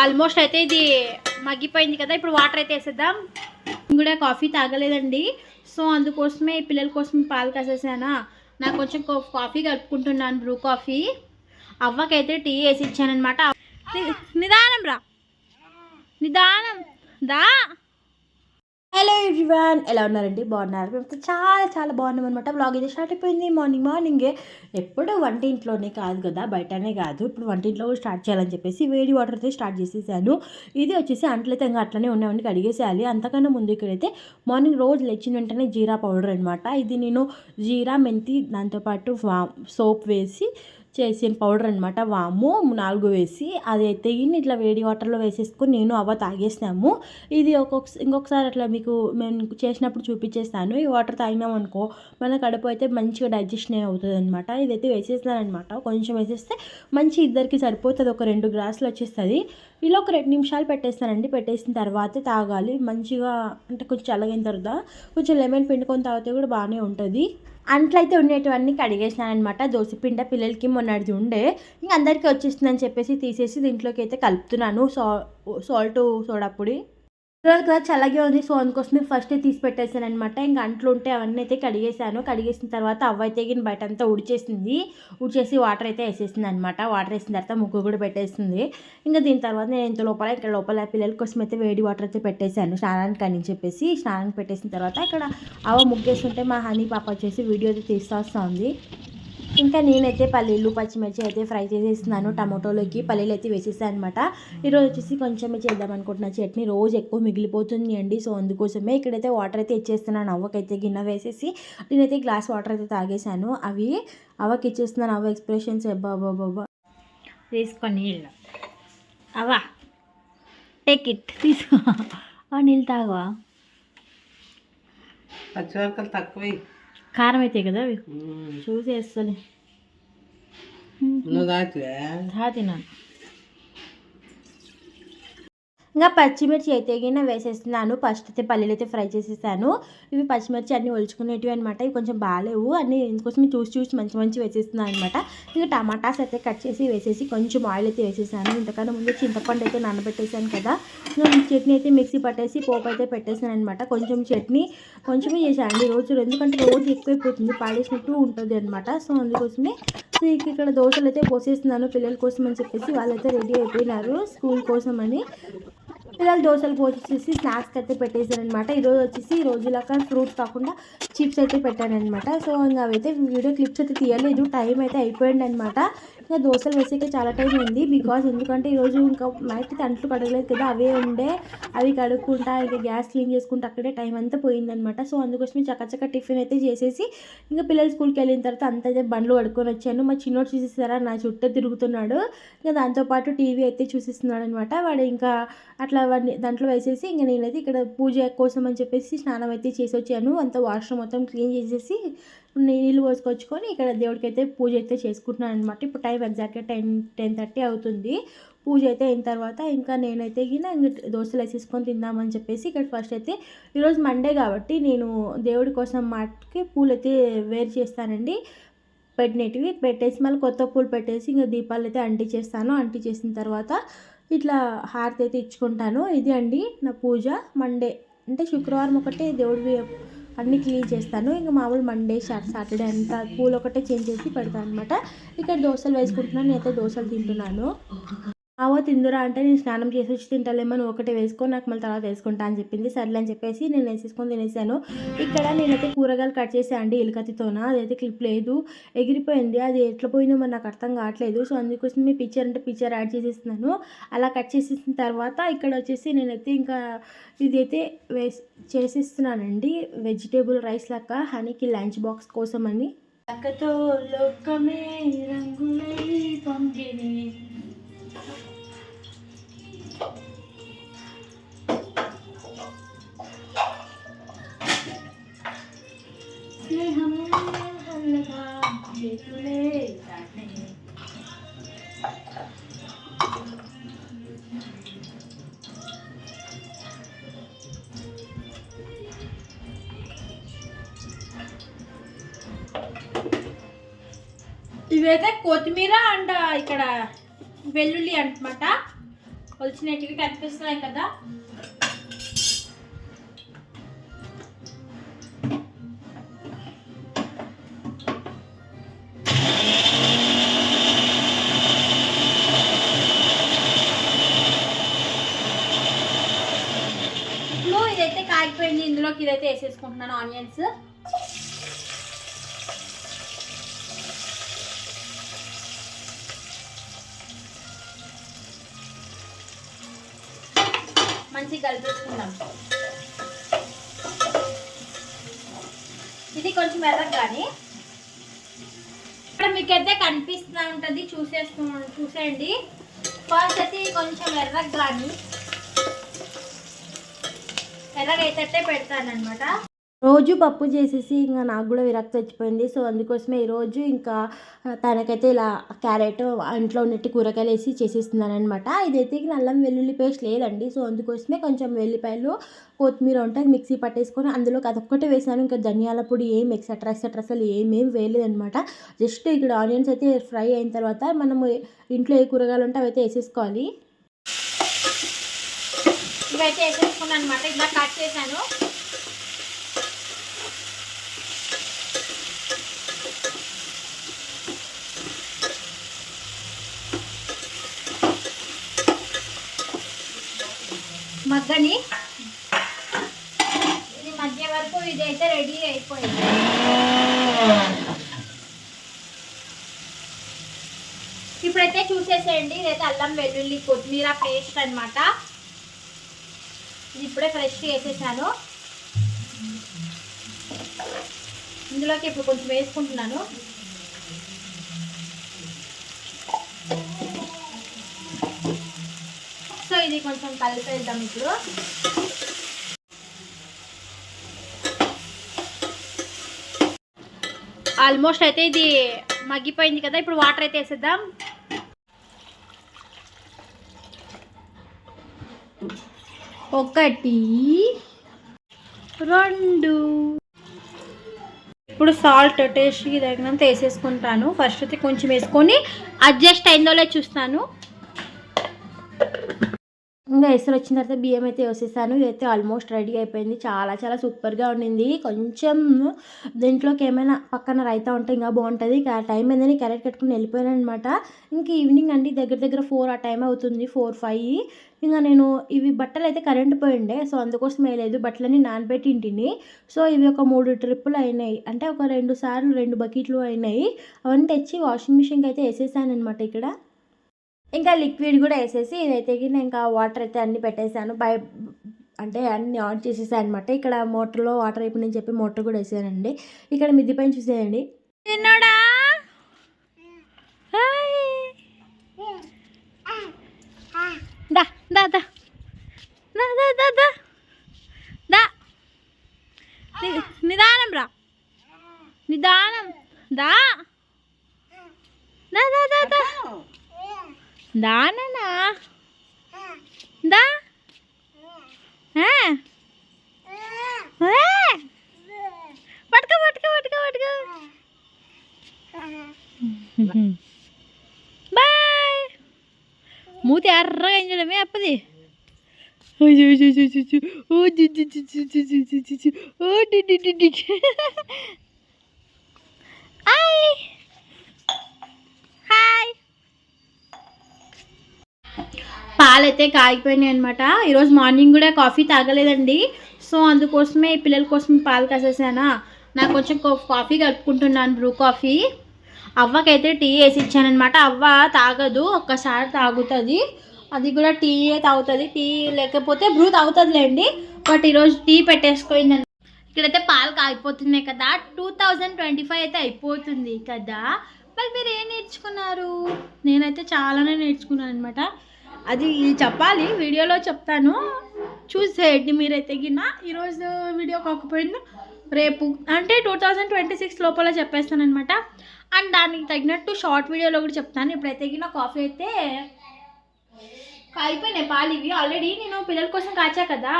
Almost అయితే ఇది మగ్గిపోయింది కదా ఇప్పుడు వాటర్ అయితే వేసేద్దాం. కూడా కాఫీ తాగలేదండి. సో అందుకోసమే పిల్లల కోసం పాలు కాసేసానా. నాకు కొంచెం కాఫీ కలుపుకుంటున్నాను బ్రూ కాఫీ. అవ్వకైతే టీ వేసి ఇచ్చానమాట నిదానం రా నిదానం. దా. హలో ఎవ్రీవన్ ఎలా ఉన్నారండి? బాగున్నారు? మేమైతే చాలా చాలా బాగున్నాం అనమాట బ్లాగ్ అయితే స్టార్ట్ అయిపోయింది. మార్నింగ్ మార్నింగే ఎప్పుడు వంటింట్లోనే కాదు కదా బయటనే కాదు. ఇప్పుడు వంటింట్లో స్టార్ట్ చేయాలని చెప్పేసి వేడి వాటర్ అయితే స్టార్ట్ చేసేసాను. ఇది వచ్చేసి అంట్లయితే ఇంకా అట్లనే ఉన్నామని కడిగేసేయాలి. అంతకన్నా ముందు ఇక్కడైతే మార్నింగ్ రోజు లేచిన వెంటనే జీరా పౌడర్ అనమాట ఇది నేను జీరా మెంతి దాంతోపాటు సోప్ వేసి చేసిన పౌడర్ అనమాట వాము నాలుగు వేసి అది అయితే ఇట్లా వేడి వాటర్లో వేసేసుకొని నేను అవ్వ తాగేసినాము. ఇది ఒక్కొక్క ఇంకొకసారి అట్లా మీకు మేము చేసినప్పుడు చూపించేస్తాను. ఈ వాటర్ తాగినామనుకో మన కడుపు అయితే మంచిగా డైజెషన్ అవుతుంది అనమాట ఇదైతే వేసేస్తాను అనమాట కొంచెం వేసేస్తే మంచి ఇద్దరికి సరిపోతుంది. ఒక రెండు గ్లాసులు వచ్చేస్తుంది. ఇలా ఒక రెండు నిమిషాలు పెట్టేస్తానండి. పెట్టేసిన తర్వాత తాగాలి. మంచిగా అంటే కొంచెం చల్లగిన తర్వాత కొంచెం లెమన్ పిండుకొని తాగితే కూడా బాగానే ఉంటుంది. అంట్లయితే ఉండేటివన్నీ కడిగేసినాను అనమాట దోశపిండ పిల్లలకి మొన్నటిది ఉండే. ఇంక అందరికీ వచ్చేస్తుందని చెప్పేసి తీసేసి దీంట్లోకి అయితే కలుపుతున్నాను. సా సాల్ట్ సోడా పొడి రోజు కదా ఉంది. సో అందుకోసమే ఫస్ట్ తీసి పెట్టేశాను అనమాట ఇంకా అంట్లు ఉంటే అవన్నీ అయితే కడిగేసాను కడిగేసిన తర్వాత అవ్వ అయితే బయట అంతా ఉడిచేసింది ఉడిచేసి వాటర్ అయితే వేసేసింది అనమాట వాటర్ వేసిన తర్వాత ముగ్గు కూడా పెట్టేస్తుంది ఇంకా దీని తర్వాత నేను ఇంత లోపల ఇక్కడ లోపల పిల్లల కోసం అయితే వేడి వాటర్ అయితే పెట్టేశాను. స్నానానికి అని చెప్పేసి స్నానానికి పెట్టేసిన తర్వాత ఇక్కడ అవ ముగ్గేస్తుంటే మా హనీ పాప వచ్చేసి వీడియో అయితే తీస్తూ వస్తూ ఉంది ఇంకా నేనైతే పల్లీలు పచ్చిమిర్చి అయితే ఫ్రై చేసేస్తున్నాను. టమాటోలోకి పల్లీలు అయితే వేసేసాను అనమాట ఈరోజు వచ్చేసి కొంచెమే చేద్దాం అనుకుంటున్నా. చట్నీ రోజు ఎక్కువ మిగిలిపోతుంది అండి. సో అందుకోసమే ఇక్కడైతే వాటర్ అయితే ఇచ్చేస్తున్నాను. అవ్వకైతే గిన్నె వేసేసి నేనైతే గ్లాస్ వాటర్ అయితే తాగేశాను. అవి అవ్వకి ఇచ్చేస్తున్నాను. అవ్వ ఎక్స్ప్రెషన్స్ బాబా బాబా తీసుకొని నీళ్ళు. అవ్వా టేక్ ఇట్ తీసుకో. నీళ్ళు తాగవా? పచ్చిమిరపకాయలు తక్కువ. కారం అయితే కదా అవి? చూసి వేస్తుంది నువ్వు తిన్నాను ఇంకా పచ్చిమిర్చి అయితే గిన్నె వేసేస్తున్నాను. ఫస్ట్ అయితే పల్లీలు అయితే ఫ్రై చేసేసాను. ఇవి పచ్చిమిర్చి అన్నీ ఒలుచుకునేటివి అనమాట ఇవి కొంచెం బాగాలేవు. అన్నీ ఇందుకోసం చూసి చూసి మంచి మంచి వేసేస్తున్నాను అనమాట ఇంకా టమాటాస్ అయితే కట్ చేసి వేసేసి కొంచెం ఆయిల్ అయితే వేసేసాను. ఇంతకన్నా ముందు చింతపండు అయితే నానబెట్టేసాను కదా. ఇంకా చట్నీ అయితే మిక్సీ పట్టేసి పోపు అయితే పెట్టేసాను అనమాట కొంచెం చట్నీ కొంచెమే చేశాను రోజు ఎందుకంటే రోజు ఎక్కువైపోతుంది. పాడేసినట్టు ఉంటుంది అనమాట సో అందుకోసమే సో ఇక ఇక్కడ దోశలు అయితే పోసేస్తున్నాను పిల్లల కోసం అని చెప్పేసి. వాళ్ళైతే రెడీ అయిపోయినారు స్కూల్ కోసం అని. పిల్లలు దోశలు పోసేసి స్నాక్స్కి అయితే పెట్టేశారనమాట ఈరోజు వచ్చేసి ఈ రోజులాగా ఫ్రూట్స్ కాకుండా చిప్స్ అయితే పెట్టానమాట సో ఇంకా అవైతే వీడియో క్లిప్స్ అయితే తీయలేదు. టైం అయితే అయిపోయింది అనమాట ఇంకా దోశలు వేసేకే చాలా టైం ఉంది బికాజ్ ఎందుకంటే ఈరోజు ఇంకా నైట్ అయితే అంట్లు కడగలేదు కదా అవే ఉండే. అవి కడుక్కుంటా ఇంకా గ్యాస్ క్లీన్ చేసుకుంటా అక్కడే టైం అంతా పోయిందనమాట సో అందుకోసమే చక్కచక్క టిఫిన్ అయితే చేసేసి ఇంకా పిల్లలు స్కూల్కి వెళ్ళిన తర్వాత అంత అయితే బండ్లు పడుకొని వచ్చాను. మా చిన్నోడు చూసేసారా నా చుట్టూ తిరుగుతున్నాడు. ఇంకా దాంతోపాటు టీవీ అయితే చూసిస్తున్నాడు అనమాట వాడు ఇంకా అట్లా వాడిని దాంట్లో వేసేసి ఇంకా నేనైతే ఇక్కడ పూజ కోసం అని చెప్పేసి స్నానం అయితే చేసి వచ్చాను. అంత వాష్రూమ్ మొత్తం క్లీన్ చేసేసి నీళ్ళు పోసుకొచ్చుకొని ఇక్కడ దేవుడికి అయితే పూజ అయితే చేసుకుంటున్నాను అనమాట ఇప్పుడు టైం ఎగ్జాక్ట్గా టెన్ టెన్ థర్టీ అవుతుంది. పూజ అయితే అయిన తర్వాత ఇంకా నేనైతే గిన దోశలు వేసేసుకొని తిందామని చెప్పేసి ఇక్కడ ఫస్ట్ అయితే ఈరోజు మండే కాబట్టి నేను దేవుడి కోసం మాటకి పూలు అయితే వేరు చేస్తానండి. పెట్టినవి పెట్టేసి మళ్ళీ కొత్త పూలు పెట్టేసి ఇంకా దీపాలు అయితే అంటించేస్తాను అంటించేసిన తర్వాత ఇట్లా హారతి అయితే ఇచ్చుకుంటాను. ఇది అండి నా పూజ మండే అంటే శుక్రవారం ఒకటే దేవుడివి అన్నీ క్లీన్ చేస్తాను. ఇంకా మామూలు మండే సాటర్డే అంతా పూలు ఒకటే చేంజ్ చేసి పెడతాను అనమాట ఇక్కడ దోశలు వేసుకుంటున్నాను నేనైతే దోశలు తింటున్నాను. ఆవో తిందురా అంటే నేను స్నానం చేసి వచ్చి తింటలేమని ఒకటి ఒకటే నాకు మళ్ళీ తర్వాత వేసుకుంటా అని చెప్పింది. సర్లే అని చెప్పేసి నేను వేసేసుకొని తినేసాను. ఇక్కడ నేనైతే కూరగాయలు కట్ చేసా అండి ఎలుకతితోన అదైతే క్లిప్ లేదు. ఎగిరిపోయింది. అది ఎట్లా పోయిందో మరి నాకు అర్థం కావట్లేదు. సో అందుకోసం మీ పిక్చర్ అంటే పిక్చర్ యాడ్ చేసేస్తున్నాను. అలా కట్ చేసేసిన తర్వాత ఇక్కడ వచ్చేసి నేనైతే ఇంకా ఇదైతే వేస్ చేసేస్తున్నానండి. వెజిటేబుల్ రైస్ లెక్క. హనీకి లంచ్ బాక్స్ కోసం అని లక్కతో లోకమే రంగులై స్నేహమే హల్లగా చేతులే దాటే ఇవైతే కొత్తిమీర అండ్ ఇక్కడ. వెల్లుల్లి అనమాట వచ్చినటివి కనిపిస్తున్నాయి కదా. ఇప్పుడు ఇదైతే కాగిపోయింది. ఇందులోకి ఇదైతే వేసేసుకుంటున్నాను. ఆనియన్స్. మంచిగా కలిపేసుకుందాం. ఇది కొంచెం ఎర్రగా కానీ. ఇక్కడ మీకైతే కనిపిస్తూ ఉంటుంది చూసేస్తూ చూసేయండి. ఫస్ట్ అయితే కొంచెం ఎర్రగా కానీ. అయితే పెడతానమాట రోజు పప్పు చేసేసి ఇంకా నాకు కూడా విరక్తి వచ్చిపోయింది. సో అందుకోసమే ఈరోజు ఇంకా తనకైతే ఇలా క్యారెట్ ఇంట్లో ఉన్నట్టు కూరగాయలు వేసి చేసేస్తున్నాను అనమాట ఇదైతే నల్లం వెల్లుల్లి పేస్ట్ లేదండి. సో అందుకోసమే కొంచెం వెల్లిపాయలు కొత్తిమీర ఉంటుంది మిక్సీ పట్టేసుకొని అందులో అదొక్కటే వేసాను. ఇంకా ధనియాల పొడి ఏం ఎక్సెట్రా ఎక్సెట్రా అసలు ఏమేమి వేయలేదనమాట జస్ట్ ఇక్కడ ఆనియన్స్ అయితే ఫ్రై అయిన తర్వాత మనము ఇంట్లో ఏ కూరగాయలు ఉంటే అవైతే వేసేసుకోవాలి. ఇవైతే వేసేసుకున్నాను అనమాట ఇలా కట్ చేశాను. మగ్గని. ఇది మధ్య వరకు ఇది అయితే రెడీ అయిపోయింది. ఇప్పుడైతే చూసేసేయండి ఇదైతే అల్లం వెల్లుల్లి కొత్తిమీర పేస్ట్ అనమాట ఇది ఇప్పుడే ఫ్రెష్ వేసేసాను. ఇందులోకి ఇప్పుడు కొంచెం వేసుకుంటున్నాను. ఇది కొంచెం కలిపేద్దాం ఇప్పుడు. ఆల్మోస్ట్ అయితే ఇది మగ్గిపోయింది కదా ఇప్పుడు వాటర్ అయితే వేసేద్దాం. ఒకటి రెండు. ఇప్పుడు సాల్ట్ టేస్ట్కి తగినంత వేసేసుకుంటాను. ఫస్ట్ అయితే కొంచెం వేసుకొని అడ్జస్ట్ అయిందో లేదో చూస్తాను. ఇంకా ఎసరు వచ్చిన తర్వాత బియ్యం అయితే వేసేసాను. ఇదైతే ఆల్మోస్ట్ రెడీ అయిపోయింది. చాలా చాలా సూపర్గా ఉండింది. కొంచెం దీంట్లోకి ఏమైనా పక్కన రైతా ఉంటే ఇంకా బాగుంటుంది. ఇక టైం ఏందని క్యారెట్ కట్టుకుని వెళ్ళిపోయాను అనమాట ఇంకా ఈవినింగ్ అండి దగ్గర దగ్గర ఫోర్ ఆ టైం అవుతుంది. ఫోర్ ఫైవ్ ఇంకా నేను ఇవి బట్టలు అయితే కరెంట్ పోయిండే. సో అందుకోసం వేయలేదు బట్టలన్నీ నానబెట్టి ఇంటిని. సో ఇవి ఒక మూడు ట్రిప్పులు అయినాయి. అంటే ఒక రెండు సార్లు రెండు బకెట్లు అయినాయి. అవన్నీ తెచ్చి వాషింగ్ మిషన్కి అయితే వేసేసాను అనమాట ఇక్కడ. ఇంకా లిక్విడ్ కూడా వేసేసి ఇదైతే ఇంకా వాటర్ అయితే అన్ని పెట్టేశాను. బై అంటే అన్ని ఆన్ చేసేసాను అనమాట ఇక్కడ మోటార్లో వాటర్ అయిపోయిందని చెప్పి మోటార్ కూడా వేసానండి. ఇక్కడ మిద్ది పైన చూసేయండి. తిన్నాడా? దా దా దా. దా దా దా దా. దా. ని- నిదానం రా. నిదానం. దా. దా దా దా దా. Dana na. Da. Bye. Aiyah. పాలైతే కాగిపోయినాయి అనమాట ఈరోజు మార్నింగ్ కూడా కాఫీ తాగలేదండి. సో అందుకోసమే ఈ పిల్లల కోసం పాలు కాసేసానా. నాకు కొంచెం కాఫీ కలుపుకుంటున్నాను బ్రూ కాఫీ. అవ్వకైతే టీ వేసి ఇచ్చానమాట అవ్వ తాగదు ఒక్కసారి తాగుతుంది. అది కూడా టీయే తాగుతుంది టీ లేకపోతే బ్రూ తాగుతుందిలేండి. బట్ ఈరోజు టీ పెట్టేసుకుంది ఇక్కడైతే పాలు కాగిపోతున్నాయి కదా. టూ థౌజండ్ ట్వంటీ ఫైవ్ అయితే అయిపోతుంది కదా. మరి మీరు ఏం నేర్చుకున్నారు? నేనైతే చాలానే నేర్చుకున్నాను అనమాట అది చెప్పాలి వీడియోలో చెప్తాను. చూసేయండి మీరైతే గిన్న. ఈరోజు వీడియో కాకపోయినా రేపు అంటే టూ థౌజండ్ ట్వంటీ సిక్స్ లోపల చెప్పేస్తాను అనమాట అండ్ దానికి తగినట్టు షార్ట్ వీడియోలో కూడా చెప్తాను. ఇప్పుడైతే గిన్న కాఫీ అయితే అయిపోయినాయి పాలు ఇవి. ఆల్రెడీ నేను పిల్లల కోసం కాచా కదా.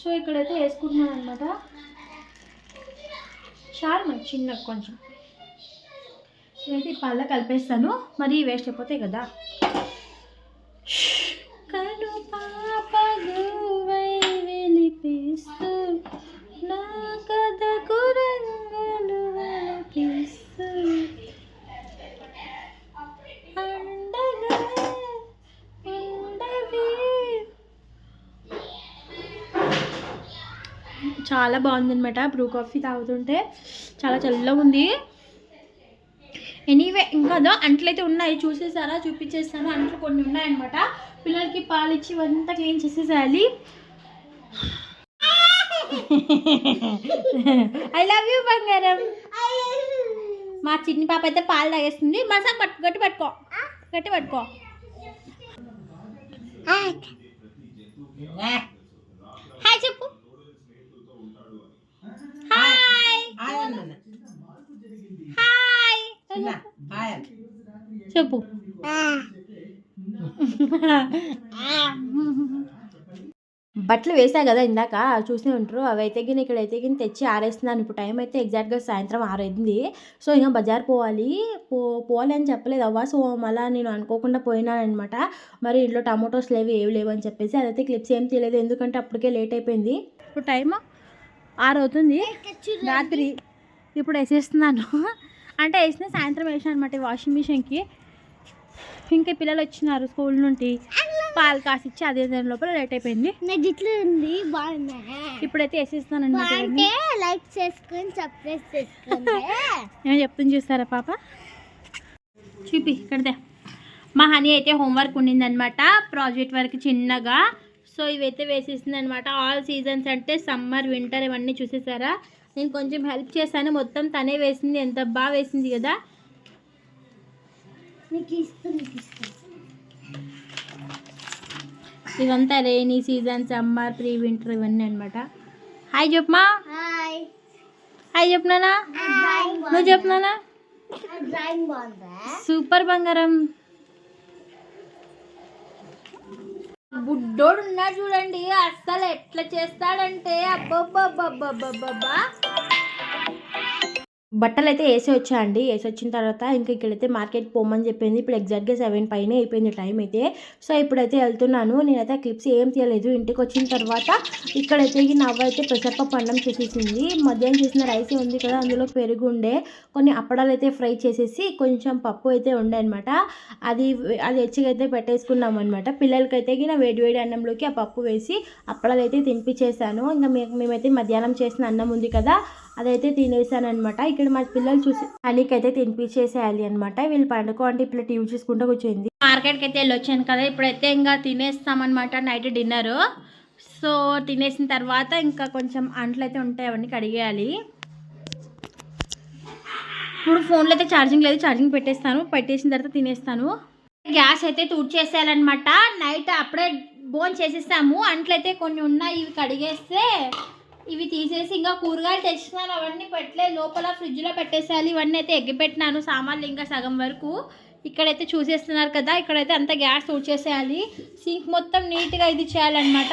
సో ఇక్కడైతే వేసుకుంటున్నాను అనమాట చాలు మంచి చిన్న కొంచెం. ఇదైతే పాల కలిపేస్తాను. మరి వేస్ట్ అయిపోతాయి కదా. కను వెలిపిస్తూ నా చాలా బాగుందనమాట బ్రూ కాఫీ తాగుతుంటే చాలా చల్లగా ఉంది. ఎనీవే ఇంకా అదో అంట్లయితే ఉన్నాయి. చూసేసారా? చూపించేస్తాను. అంట్లు కొన్ని ఉన్నాయన్నమాట. పిల్లలకి పాలు ఇచ్చి ఇవంతా క్లీన్ చేసేసేయాలి. ఐ లవ్ యూ బంగారం. మా చిన్ని పాప అయితే పాలు తాగేస్తుంది. మసా పట్టు గట్టి పట్టుకో. గట్టి పట్టుకో. హాయ్ చెప్పు. హాయ్ హాయ్ చెప్పు. బట్టలు వేసా కదా ఇందాక చూసే ఉంటారు. అవి అయితే గిన ఇక్కడ అయితే గిన తెచ్చి ఆరేస్తున్నాను. ఇప్పుడు టైం అయితే ఎగ్జాక్ట్గా సాయంత్రం ఆరైంది. సో ఇంకా బజార్ పోవాలి. పో పోవాలి అని చెప్పలేదు. అవ్వ సో మళ్ళీ నేను అనుకోకుండా పోయినాను అనమాట మరి ఇంట్లో టమాటోస్ లేవు ఏవి లేవు అని చెప్పేసి అదైతే క్లిప్స్ ఏం తీయలేదు. ఎందుకంటే అప్పటికే లేట్ అయిపోయింది. ఇప్పుడు టైం ఆరు అవుతుంది రాత్రి ఇప్పుడు వేసేస్తున్నాను. అంటే వేసిన సాయంత్రం వేసాను అనమాట వాషింగ్ మిషన్కి ఇంకా పిల్లలు వచ్చినారు స్కూల్ నుండి. పాలు కాసిచ్చి అదే దాని లోపల లేట్ అయిపోయింది. ఇట్లా ఉంది ఇప్పుడైతే వేసేస్తాను అనమాట లైక్ చేసుకొని సబ్స్క్రైబ్ చేసుకుంటే నేను చెప్తుంది చూస్తారా పాప? చూపి ఇక్కడదే మా హనీ అయితే హోంవర్క్ ఉండిందనమాట ప్రాజెక్ట్ వర్క్ చిన్నగా. సో ఇవైతే వేసేసింది అనమాట ఆల్ సీజన్స్ అంటే సమ్మర్ వింటర్ ఇవన్నీ చూసేసారా? నేను కొంచెం హెల్ప్ చేశాను. మొత్తం తనే వేసింది. ఎంత బాగా వేసింది కదా. ఇవంతా rainy season summer pre winter ఇవన్నీ అనమాట హాయ్ చెప్పమా? హాయ్ డ్రాయింగ్ నువ్వు బాగుందా? సూపర్ బంగారం. బుడ్డోడు ఉన్నాడు చూడండి అస్సలు ఎట్లా చేస్తాడంటే అబ్బబ్బబ్బబ్బబ్బబ్బా బట్టలు అయితే వేసి వచ్చా అండి. వేసి వచ్చిన తర్వాత ఇంకా ఇక్కడైతే మార్కెట్ పోమని చెప్పింది. ఇప్పుడు ఎగ్జాక్ట్గా సెవెన్ పైన అయిపోయింది టైం అయితే. సో ఇప్పుడైతే వెళ్తున్నాను. నేనైతే క్లిప్స్ ఏం తీయలేదు. ఇంటికి వచ్చిన తర్వాత ఇక్కడైతే ఈ నవ్వ అయితే పెసరపప్పు అన్నం చేసేసింది. మధ్యాహ్నం చేసిన రైస్ ఉంది కదా అందులో పెరుగు ఉండే. కొన్ని అప్పడాలు అయితే ఫ్రై చేసేసి కొంచెం పప్పు అయితే ఉండే అనమాట అది అది ఎచ్చిగా పెట్టేసుకున్నాం అనమాట పిల్లలకైతే నా వేడి వేడి అన్నంలోకి ఆ పప్పు వేసి అప్పడాలు అయితే తినిపించేసాను ఇంకా మేమైతే మధ్యాహ్నం చేసిన అన్నం ఉంది కదా అదైతే తినేసాను అనమాట ఇక్కడ మా పిల్లలు చూసి అలీకి అయితే తినిపించేసేయాలి అనమాట వీళ్ళు పండుకో అంటే ఇప్పుడు టీవీ చూసుకుంటూ కూర్చోయింది. మార్కెట్కి అయితే వెళ్ళి వచ్చాను కదా ఇప్పుడైతే ఇంకా తినేస్తామన్నమాట నైట్ డిన్నర్. సో తినేసిన తర్వాత ఇంకా కొంచెం అంట్లు అయితే ఉంటాయి అవన్నీ కడిగేయాలి. ఇప్పుడు ఫోన్లో అయితే ఛార్జింగ్ లేదు ఛార్జింగ్ పెట్టేస్తాను. పెట్టేసిన తర్వాత తినేస్తాను. గ్యాస్ అయితే తుడిచేసేయాలన్నమాట. నైట్ అప్పుడే బోన్ చేసేసాము అంట్లయితే కొన్ని ఉన్నాయి ఇవి కడిగేస్తే ఇవి తీసేసి ఇంకా కూరగాయలు తెచ్చినాను అవన్నీ పెట్టలే. లోపల ఫ్రిడ్జ్లో పెట్టేసేయాలి. ఇవన్నీ అయితే ఎగ్గిపెట్టినాను సామాన్లు ఇంకా సగం వరకు. ఇక్కడైతే చూసేస్తున్నారు కదా ఇక్కడైతే అంత గ్యాస్ ఊడ్చేసేయాలి. సింక్ మొత్తం నీట్గా ఇది చేయాలన్నమాట.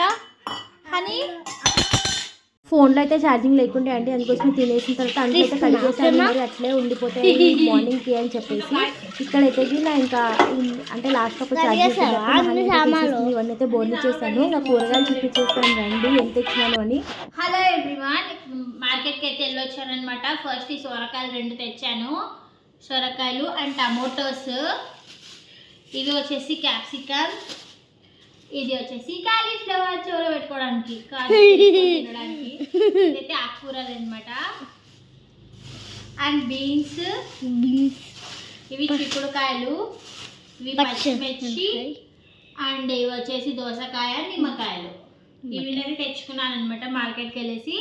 అని ఫోన్లో అయితే ఛార్జింగ్ లేకుండే అండి అందుకోసం తినేసిన తర్వాత అందులో అయితే కడిగేసాను మరి అట్లే ఉండిపోతాయి మార్నింగ్కి అని చెప్పేసి ఇక్కడైతే గిన ఇంకా అంటే లాస్ట్ ఒక ఛార్జింగ్ ఇవన్నీ అయితే బోర్లు చేశాను ఇంకా కూరగాయలు చూపించేస్తాను రండి ఎంత ఇచ్చినాను అని. హలో ఎవ్రీవన్ మార్కెట్కి అయితే వెళ్ళొచ్చాను అనమాట ఫస్ట్ ఈ సొరకాయలు రెండు తెచ్చాను. సొరకాయలు అండ్ టమోటోస్. ఇవి వచ్చేసి క్యాప్సికమ్. ఇది వచ్చేసి కాలీఫ్లవర్ చోర పెట్టుకోవడానికి తినడానికి. ఇదైతే ఆకుకూరలు అనమాట అండ్ బీన్స్ ఇవి చిక్కుడుకాయలు. ఇవి పచ్చిమిర్చి. అండ్ ఇవి వచ్చేసి దోసకాయ నిమ్మకాయలు. ఇవి నేను తెచ్చుకున్నాను అనమాట మార్కెట్కి వెళ్ళేసి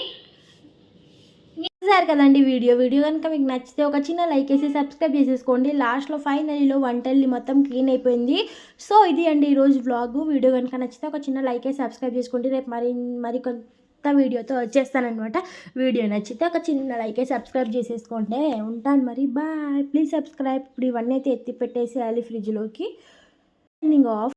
చూసారు కదండి వీడియో? వీడియో కనుక మీకు నచ్చితే ఒక చిన్న లైక్ వేసి సబ్స్క్రైబ్ చేసేసుకోండి. లాస్ట్లో ఫైనలీలో వంటల్ని మొత్తం క్లీన్ అయిపోయింది. సో ఇది అండి ఈరోజు వ్లాగ్ వీడియో కనుక నచ్చితే ఒక చిన్న లైక్ వేసి సబ్స్క్రైబ్ చేసుకోండి. రేపు మరి మరి కొత్త వీడియోతో వచ్చేస్తానమాట వీడియో నచ్చితే ఒక చిన్న లైక్ వేసి సబ్స్క్రైబ్ చేసేసుకోండి. ఉంటాను మరి. బాయ్ ప్లీజ్ సబ్స్క్రైబ్ ఇప్పుడు ఇవన్నీ అయితే ఎత్తి పెట్టేసేయాలి ఫ్రిడ్జ్లోకి ఆఫ్